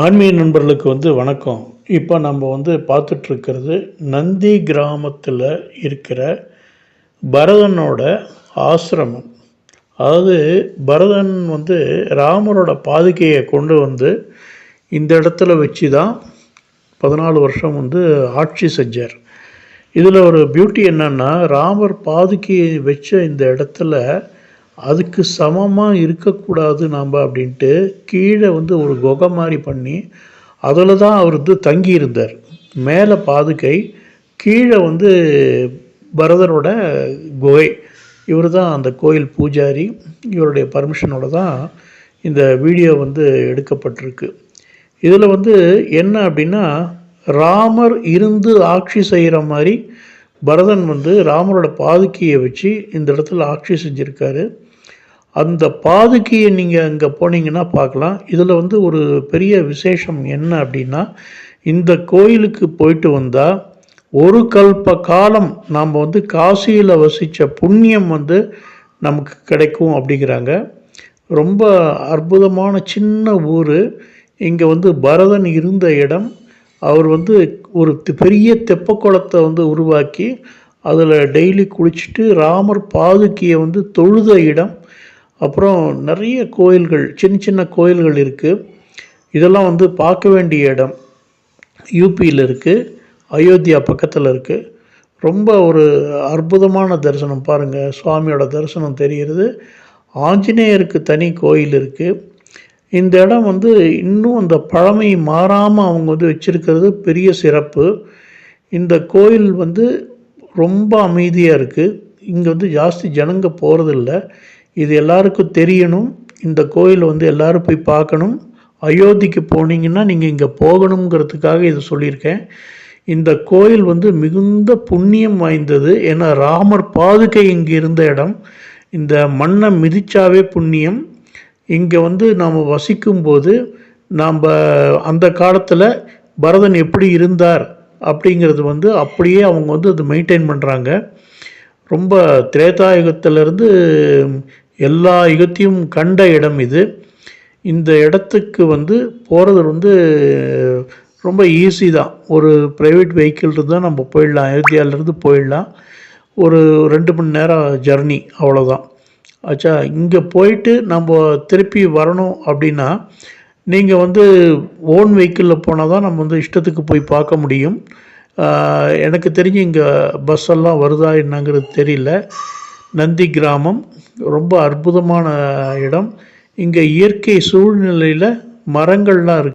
ஆன்மீக நண்பர்களுக்கு வந்து வணக்கம். இப்போ நம்ம வந்து பார்த்துட்ருக்கிறது நந்தி கிராமத்தில் இருக்கிற பரதனோட ஆசிரமம். அதாவது பரதன் வந்து ராமரோட பாதுகையை கொண்டு வந்து இந்த இடத்துல வச்சு தான் பதினாலு வருஷம் வந்து ஆட்சி செஞ்சார். இதில் ஒரு பியூட்டி என்னென்னா ராமர் பாதுகையை வச்ச இந்த இடத்துல அதுக்கு சமமாக இருக்கக்கூடாது நாம் அப்படின்ட்டு கீழே வந்து ஒரு குகை மாதிரி பண்ணி அதில் தான் அவர் வந்து தங்கியிருந்தார். மேலே பாதுகை கீழே வந்து பரதரோட குகை. இவர் தான் அந்த கோயில் பூஜாரி. இவருடைய பர்மிஷனோட தான் இந்த வீடியோ வந்து எடுக்கப்பட்டிருக்கு. இதில் வந்து என்ன அப்படின்னா ராமர் இருந்து ஆட்சி செய்கிற மாதிரி பரதன் வந்து ராமரோட பாதுகையை வச்சு இந்த இடத்துல ஆட்சி செஞ்சுருக்காரு. அந்த பாதுகையை நீங்கள் அங்கே போனீங்கன்னா பார்க்கலாம். இதில் வந்து ஒரு பெரிய விசேஷம் என்ன அப்படின்னா இந்த கோயிலுக்கு போயிட்டு வந்தால் ஒரு கல்ப காலம் நாம் வந்து காசியில் வசித்த புண்ணியம் வந்து நமக்கு கிடைக்கும் அப்படிங்கிறாங்க. ரொம்ப அற்புதமான சின்ன ஊர். இங்கே வந்து பரதன் இருந்த இடம். அவர் வந்து ஒரு பெரிய தெப்பக்குளத்தை வந்து உருவாக்கி அதில் டெய்லி குளிச்சுட்டு ராமர் பாதுகையை வந்து தொழுத இடம். அப்புறம் நிறைய கோயில்கள் சின்ன சின்ன கோயில்கள் இருக்குது இதெல்லாம் வந்து பார்க்க வேண்டிய இடம். யூபியில் இருக்குது அயோத்தியா பக்கத்தில் இருக்குது ரொம்ப ஒரு அற்புதமான தரிசனம் பாருங்கள் சுவாமியோட தரிசனம் தெரிகிறது. ஆஞ்சநேயருக்கு தனி கோயில் இருக்குது இந்த இடம் வந்து இன்னும் அந்த பழமை மாறாமல் அவங்க வந்து வச்சுருக்கிறது பெரிய சிறப்பு. இந்த கோயில் வந்து ரொம்ப அமைதியாக இருக்குது இங்கே வந்து ஜாஸ்தி ஜனங்க போகிறதில்ல இது எல்லாருக்கும் தெரியணும். இந்த கோயில் வந்து எல்லோரும் போய் பார்க்கணும். அயோத்திக்கு போனீங்கன்னா நீங்கள் இங்கே போகணுங்கிறதுக்காக இதை சொல்லியிருக்கேன். இந்த கோயில் வந்து மிகுந்த புண்ணியம் வாய்ந்தது. ஏன்னா ராமர் பாதுகை இங்கே இருந்த இடம். இந்த மண்ணை மிதிச்சாவே புண்ணியம். இங்கே வந்து நாம் வசிக்கும்போது நாம் அந்த காலத்தில் பரதன் எப்படி இருந்தார் அப்படிங்கிறது வந்து அப்படியே அவங்க வந்து அது மெயின்டைன் பண்ணுறாங்க ரொம்ப திரேதாயுகத்திலேருந்து எல்லா யுகத்தையும் கண்ட இடம் இது. இந்த இடத்துக்கு வந்து போகிறது வந்து ரொம்ப ஈஸி தான். ஒரு ப்ரைவேட் வெஹிக்கிள் இருந்தால் நம்ம போயிடலாம். அயோத்தியாவிலேருந்து போயிடலாம். ஒரு ரெண்டு மணி நேரம் ஜர்னி அவ்வளோதான் ஆச்சா இங்கே போயிட்டு நம்ம திருப்பி வரணும் அப்படின்னா நீங்கள் வந்து ஓன் வெஹிக்கிளில் போனால் தான் நம்ம வந்து இஷ்டத்துக்கு போய் பார்க்க முடியும். எனக்கு தெரிஞ்சு இங்கே பஸ் எல்லாம் வருதா என்னங்கிறது தெரியல. நந்தி கிராமம். ரொம்ப அற்புதமான இடம். இங்கே இயற்கை சூழ்நிலையில் மரங்கள்லாம் இருக்கு.